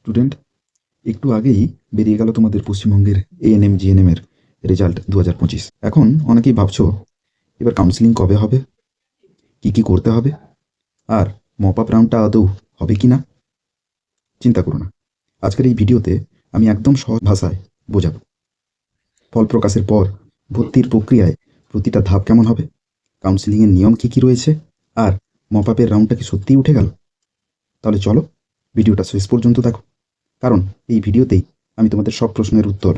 Student একটু আগেই বেরিয়ে গেল তোমাদের পশ্চিমবঙ্গের এ এন এএনএম জিএনএম এর রেজাল্ট দু হাজার পঁচিশ। এখন অনেকেই ভাবছ, এবার কাউন্সিলিং কবে হবে? কি কি করতে হবে? আর মপ আপ রাউন্ডটা আদৌ হবে কি না চিন্তা করো না। আজকের এই ভিডিওতে আমি একদম সহজ ভাষায় বোঝাবো। ফল প্রকাশের পর ভর্তির প্রক্রিয়ায় প্রতিটা ধাপ কেমন হবে? কাউন্সিলিংয়ের নিয়ম কি কি রয়েছে? আর মপ আপের রাউন্ডটা কি সত্যিই উঠে গেল? তাহলে চলো, ভিডিওটা শেষ পর্যন্ত দেখো। কারণ এই ভিডিওতেই আমি তোমাদের সব প্রশ্নের উত্তর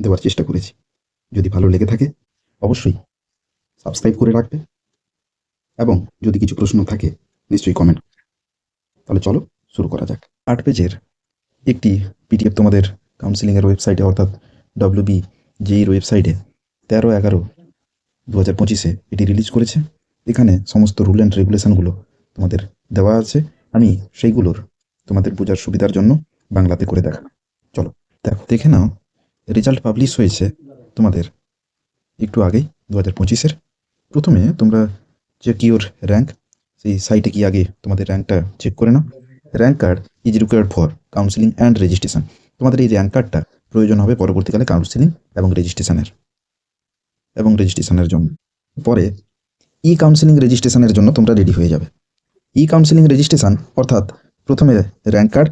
দেওয়ার চেষ্টা করেছি। যদি ভালো লেগে থাকে, অবশ্যই সাবস্ক্রাইব করে রাখবে এবং যদি কিছু প্রশ্ন থাকে, নিশ্চয়ই কমেন্ট তাহলে চলো শুরু করা যাক। আট পেজের একটি পিডিএফ তোমাদের কাউন্সিলিংয়ের ওয়েবসাইটে অর্থাৎ ডব্লিউবি জেইর ওয়েবসাইটে তেরো এগারো দু হাজার পঁচিশে এটি রিলিজ করেছে। এখানে সমস্ত রুল অ্যান্ড রেগুলেশনগুলো তোমাদের দেওয়া আছে। আমি সেইগুলোর তোমাদের বোঝার সুবিধার জন্য বাংলাতে করে দেখা। চলো, দেখো, দেখে নাও রেজাল্ট পাবলিশ হয়েছে তোমাদের একটু আগেই দু হাজার পঁচিশের। প্রথমে তোমরা চেক ইউর র্যাঙ্ক সেই সাইটে কি আগে তোমাদের র্যাঙ্কটা চেক করে নাও। Rank card is required for counselling and registration তোমাদের এই র্যাঙ্ক কার্ডটা প্রয়োজন হবে পরবর্তীকালে কাউন্সিলিং এবং রেজিস্ট্রেশনের এবং রেজিস্ট্রেশনের জন্য। পরে ই কাউন্সিলিং রেজিস্ট্রেশনের জন্য তোমরা রেডি হয়ে যাবে। ই কাউন্সিলিং রেজিস্ট্রেশন অর্থাৎ প্রথমে র্যাঙ্ক কার্ড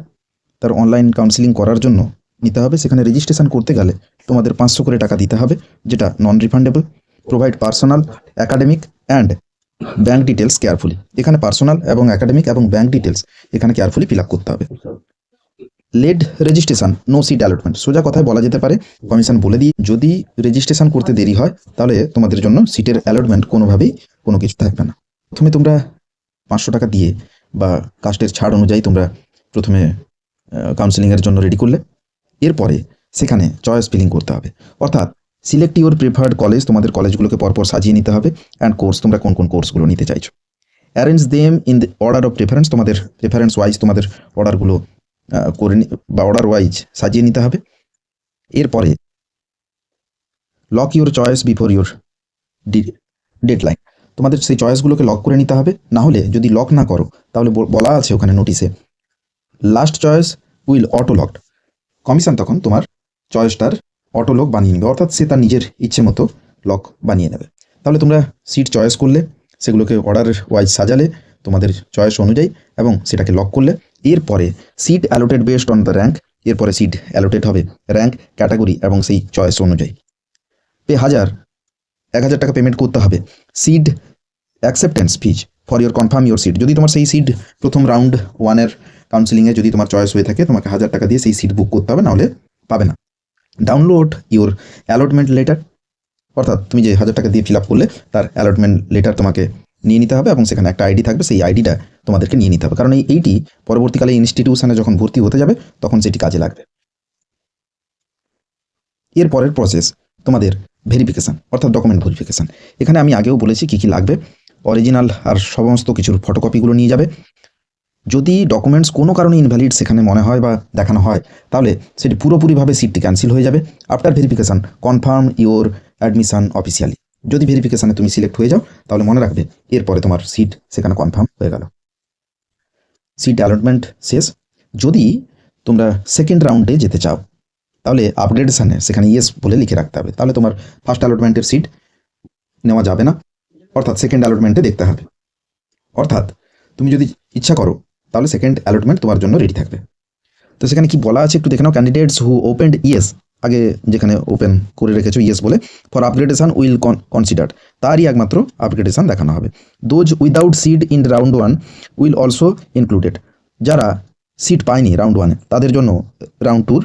তার অনলাইন কাউন্সিলিং করার জন্য নিতে হবে। সেখানে রেজিস্ট্রেশন করতে গেলে তোমাদের পাঁচশো করে টাকা দিতে হবে, যেটা non refundable provide personal academic and bank details carefully এখানে পার্সোনাল এবং অ্যাকাডেমিক এবং ব্যাঙ্ক ডিটেলস এখানে কেয়ারফুলি ফিল আপ করতে হবে। Late registration no seat allotment সোজা কথায় বলা যেতে পারে কমিশন বলে দিই, যদি রেজিস্ট্রেশন করতে দেরি হয়, তাহলে তোমাদের জন্য সিটের অ্যালটমেন্ট কোনোভাবেই কোনো কিছু থাকবে না। প্রথমে তোমরা পাঁচশো টাকা দিয়ে বা কাস্টের ছাড় অনুযায়ী তোমরা প্রথমে কাউন্সিলিংয়ের জন্য রেডি করলে। এরপরে সেখানে চয়েস ফিলিং করতে হবে। অর্থাৎ সিলেক্ট ইউর প্রিফার্ড কলেজ তোমাদের কলেজগুলোকে পরপর সাজিয়ে নিতে হবে অ্যান্ড কোর্স তোমরা কোন কোন কোর্সগুলো নিতে চাইছো। Arrange them in the order of preference তোমাদের প্রেফারেন্স ওয়াইজ তোমাদের অর্ডারগুলো করে বা অর্ডার ওয়াইজ সাজিয়ে নিতে হবে। এরপরে lock your choice before your deadline তোমাদের সেই চয়েসগুলোকে লক করে নিতে হবে। না হলে যদি লক না করো, তাহলে বলা আছে ওখানে নোটিশে last choice will auto locked commission তখন তোমার চয়েসটার অটো লক বানিয়ে নেবে, অর্থাৎ সে তার নিজের ইচ্ছে মতো লক বানিয়ে নেবে। তাহলে তোমরা সিট চয়েস করলে, সেগুলোকে অর্ডার ওয়াইজ সাজালে তোমাদের চয়েস অনুযায়ী এবং সেটাকে লক করলে। এরপরে seat allotted based on the rank এরপরে সিট অ্যালোটেড হবে র্যাঙ্ক ক্যাটাগরি এবং সেই চয়েস অনুযায়ী। পে হাজার, এক হাজার টাকা পেমেন্ট করতে হবে। Seat acceptance fees for your confirm your seat যদি তোমার সেই সিট প্রথম রাউন্ড ওয়ানের কাউন্সিলিংয়ে যদি তোমার চয়েস হয়ে থাকে, তোমাকে হাজার টাকা দিয়ে সেই সিট বুক করতে হবে, নাহলে পাবে না। ডাউনলোড ইউর অ্যালটমেন্ট লেটার অর্থাৎ তুমি যে হাজার টাকা দিয়ে ফিল আপ করলে, তার অ্যালটমেন্ট লেটার তোমাকে নিয়ে নিতে হবে এবং সেখানে একটা আইডি থাকবে, সেই আইডিটা তোমাদেরকে নিয়ে নিতে হবে। কারণ এই এইটি পরবর্তীকালে ইনস্টিটিউশনে যখন ভর্তি হতে যাবে, তখন সেটি কাজে লাগবে। এর পরের প্রসেস তোমাদের ভেরিফিকেশান অর্থাৎ ডকুমেন্ট ভেরিফিকেশান এখানে আমি আগেও বলেছি কী কী লাগবে। অরিজিনাল আর সমস্ত কিছুর ফটোকপিগুলো নিয়ে যাবে। যদি ডকুমেন্টস কোনো কারণে ইনভ্যালিড সেখানে মনে হয় বা দেখানো হয়, তাহলে সেটি পুরোপুরিভাবে সিটটি ক্যান্সেল হয়ে যাবে। After verification confirm your admission officially যদি ভেরিফিকেশানে তুমি সিলেক্ট হয়ে যাও, তাহলে মনে রাখবে, এরপরে তোমার সিট সেখানে কনফার্ম হয়ে গেল। সিট অ্যালটমেন্ট শেষ। যদি তোমরা সেকেন্ড রাউন্ডে যেতে চাও, তাহলে আপগ্রেডেশানে সেখানে ইয়েস বলে লিখে রাখতে হবে। তাহলে তোমার ফার্স্ট অ্যালটমেন্টের সিট নেওয়া যাবে না। অর্থাৎ সেকেন্ড অ্যালটমেন্টে দেখতে হবে। অর্থাৎ, তুমি যদি ইচ্ছা করো তাহলে সেকেন্ড অ্যালটমেন্ট তোমার জন্য রেডি থাকবে। তো সেখানে কি বলা আছে একটু দেখে নাও ক্যান্ডিডেটস হু ওপেন্ড ইয়েস আগে যেখানে ওপেন করে রেখেছো ইয়েস বলে ফর আপগ্রেডেশন উইল কনসিডার তারই একমাত্র আপগ্রেডেশন দেখানো হবে। Those without seat in round one will also included যারা সিট পায়নি রাউন্ড ওয়ানে তাদের জন্য রাউন্ড টুর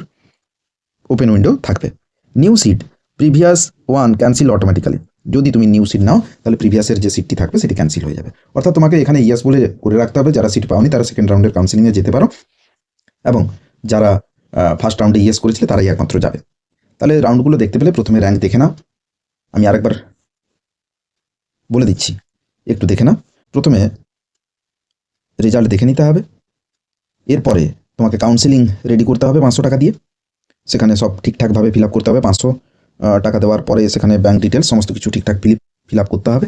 ওপেন উইন্ডো থাকবে। New seat previous one cancel automatically যদি তুমি নিউ সিট নাও, তাহলে প্রিভিয়াসের যে সিটটি থাকবে, সেটি ক্যান্সেল হয়ে যাবে। অর্থাৎ তোমাকে এখানে ইয়েস বলে করে রাখতে হবে, যারা সিট পাওনি তারা সেকেন্ড রাউন্ডের কাউন্সিলিংয়ে যেতে পারো। এবং যারা ফার্স্ট রাউন্ডে ইয়েস করেছিলে, তারাই একমাত্র যাবে। তাহলে রাউন্ডগুলো দেখতে পেলে প্রথমে র্যাঙ্ক দেখে নাও। আমি আরেকবার বলে দিচ্ছি, একটু দেখে নাও। প্রথমে রেজাল্ট দেখে নিতে হবে। এরপরে তোমাকে কাউন্সিলিং রেডি করতে হবে পাঁচশো টাকা দিয়ে। সেখানে সব ঠিকঠাকভাবে ফিল আপ করতে হবে, পাঁচশো টাকা দেওয়ার পরে সেখানে ব্যাঙ্ক ডিটেলস সমস্ত কিছু ঠিকঠাক ফিল আপ করতে হবে।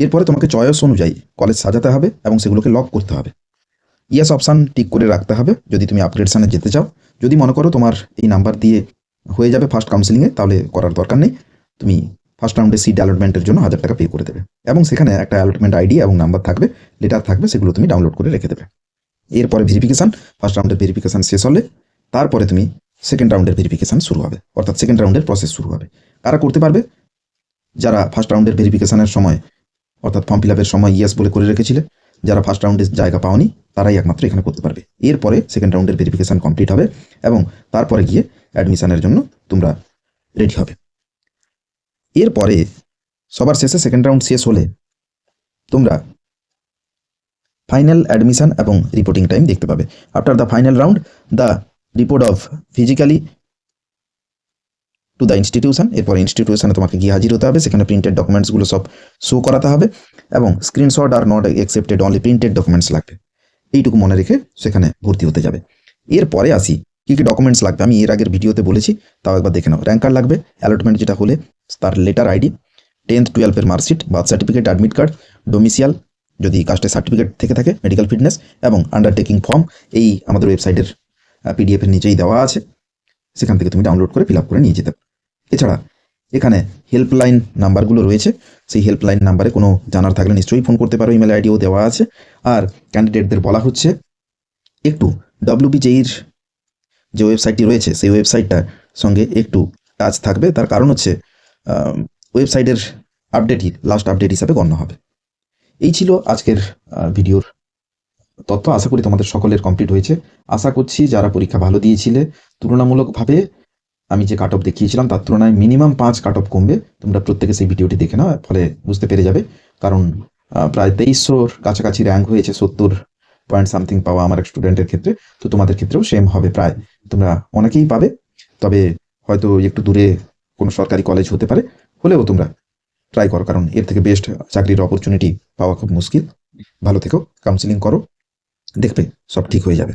এরপরে তোমাকে চয়েস অনুযায়ী কলেজ সাজাতে হবে এবং সেগুলোকে লক করতে হবে। ইয়াস অপশান টিক করে রাখতে হবে, যদি তুমি আপগ্রেডশানে যেতে চাও। যদি মনে করো তোমার এই নাম্বার দিয়ে হয়ে যাবে ফার্স্ট কাউন্সিলিংয়ে তাহলে করার দরকার নেই। তুমি ফার্স্ট রাউন্ডে সিট অ্যালটমেন্টের জন্য হাজার টাকা পে করে দেবে। এবং সেখানে একটা অ্যালটমেন্ট আইডি এবং নাম্বার থাকবে লেটার থাকবে, সেগুলো তুমি ডাউনলোড করে রেখে দেবে। এরপরে ভেরিফিকেশান ফার্স্ট রাউন্ডের ভেরিফিকেশান শেষ হলে, তারপরে তুমি সেকেন্ড রাউন্ডের ভেরিফিকেশান শুরু হবে। অর্থাৎ সেকেন্ড রাউন্ডের প্রসেস শুরু হবে। কারা করতে পারবে? যারা ফার্স্ট রাউন্ডের ভেরিফিকেশানের সময়, অর্থাৎ ফর্ম ফিল সময় ইয়েস বলে করে রেখেছিলে, যারা ফার্স্ট রাউন্ডে জায়গা পাওনি, তারাই একমাত্র এখানে করতে পারবে। এরপরে সেকেন্ড রাউন্ডের ভেরিফিকেশান কমপ্লিট হবে এবং তারপরে গিয়ে অ্যাডমিশানের জন্য তোমরা রেডি হবে। এরপরে সবার শেষে সেকেন্ড রাউন্ড শেষ হলে তোমরা ফাইনাল অ্যাডমিশান এবং রিপোর্টিং টাইম দেখতে পাবে। After the final round the report of physically to the institution এরপর ইনস্টিটিউশনে তোমাকে গিয়ে হাজির হতে হবে। সেখানে প্রিন্টেড ডকুমেন্টসগুলো সব শো করাতে হবে এবং screenshot R not accepted only printed documents লাগবে। এইটুকু মনে রেখে সেখানে ভর্তি হতে যাবে। এরপরে আসি, কী কী ডকুমেন্টস লাগবে? আমি এর আগের ভিডিওতে বলেছি, তাও একবার দেখে নাও। র্যাঙ্ক কার্ড লাগবে অ্যালটমেন্ট যেটা হলে তার লেটার আইডি টেন্থ টুয়েলভের marksheet birth certificate admit card domicile যদি কাস্টের সার্টিফিকেট থেকে থাকে মেডিকেল ফিটনেস এবং আন্ডারটেকিং ফর্ম এই আমাদের ওয়েবসাইটের পিডিএফের নিচেই দেওয়া আছে। সেখান থেকে তুমি ডাউনলোড করে ফিল আপ করে নিয়ে যেতে পারো। এছাড়া এখানে হেল্পলাইন নাম্বারগুলো রয়েছে। সেই হেল্পলাইন নাম্বারে কোনো জানার থাকলে নিশ্চয়ই ফোন করতে পারো ইমেল আইডিও দেওয়া আছে। আর ক্যান্ডিডেটদের বলা হচ্ছে, একটু ডব্লিউবিজেইর যে ওয়েবসাইটটি রয়েছে, সেই ওয়েবসাইটটার সঙ্গে একটু টাচ থাকবে। তার কারণ হচ্ছে ওয়েবসাইটের আপডেটই লাস্ট আপডেট হিসাবে গণ্য হবে। এই ছিল আজকের ভিডিওর তথ্য আশা করি তোমাদের সকলের কমপ্লিট হয়েছে। আশা করছি যারা পরীক্ষা ভালো দিয়েছিলে, তুলনামূলকভাবে আমি যে কাট অফ দেখিয়েছিলাম, তার তুলনায় মিনিমাম পাঁচ কাট অফ কমবে। তোমরা প্রত্যেকে সেই ভিডিওটি দেখে নাও, ফলে বুঝতে পেরে যাবে। কারণ প্রায় তেইশশোর কাছাকাছি র্যাঙ্ক হয়েছে, সত্তর পয়েন্ট সামথিং পাওয়া আমার এক স্টুডেন্টের ক্ষেত্রে। তো তোমাদের ক্ষেত্রেও সেম হবে প্রায়। তোমরা অনেকেই পাবে, তবে হয়তো একটু দূরে কোনো সরকারি কলেজ হতে পারে, হলেও তোমরা ট্রাই করো। কারণ এর থেকে বেস্ট চাকরির অপরচুনিটি পাওয়া খুব মুশকিল। ভালো থেকো কাউন্সিলিং করো। দেখবে সব ঠিক হয়ে যাবে।